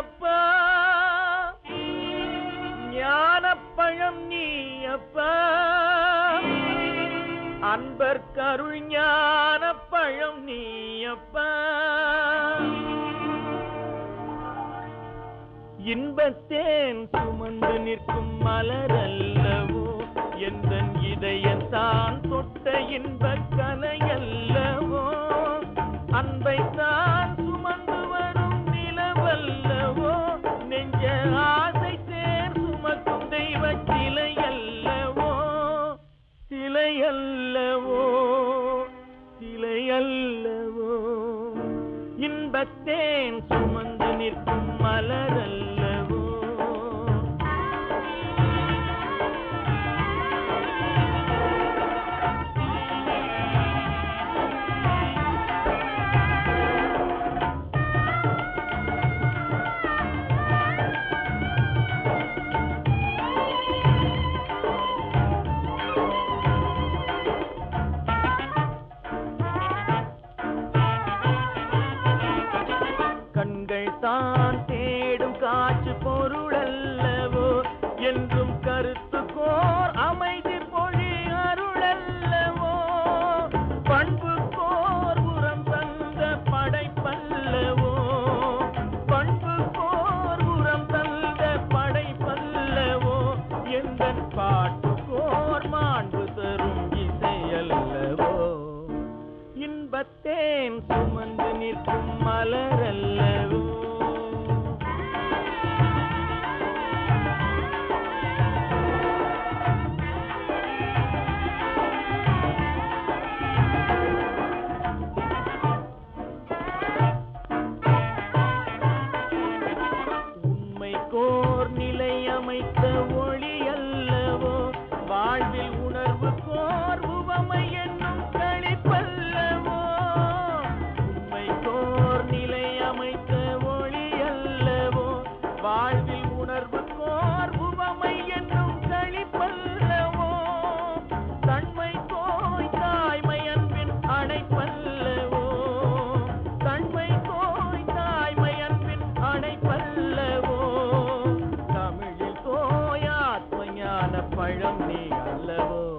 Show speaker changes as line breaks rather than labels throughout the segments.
அப்பா ஞானப்பழம் நீ அப்பா அன்பர் கருள் ஞானப்பழம் நீ அப்பா இன்பத்தேன் சுமந்து நிற்கும் மலரல்லவோ எந்த இதயத்தான் தொட்ட இன்பக்கா. இன்பத்தேன் சுமந்து நிற்கும் மலரல்ல என்றும் கருத்து கோர் அமைதி பொழி அருளல்லவோ? பண்பு கோர் உரம் தந்த படைப்பல்லவோ? பண்பு கோர் உரம் தந்த படைப்பல்லவோ? எந்த பாட்டு கோர் மாண்பு தரும் இசையல்லவோ? இன்பத்தேன் சுமந்து நிற்கும் மலர் பழம் நீ அல்லவோ?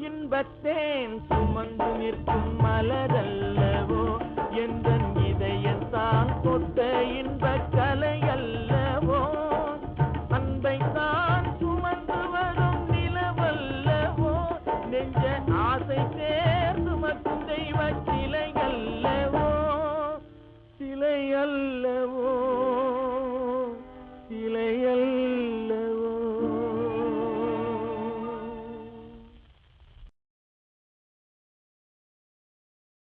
இன்பத்தேன் சுமந்து நிற்கும் மலரல்லவோ? எந்த இதயத்தான் தொட்ட இன்பக் கலை அல்லவோ? அன்பைத்தான் சுமந்து வரும் நிலவல்லவோ? நெஞ்ச ஆசை சேர்ந்து மற்றும் தெய்வ சிலை அல்லவோ? சிலை அல்லவோ?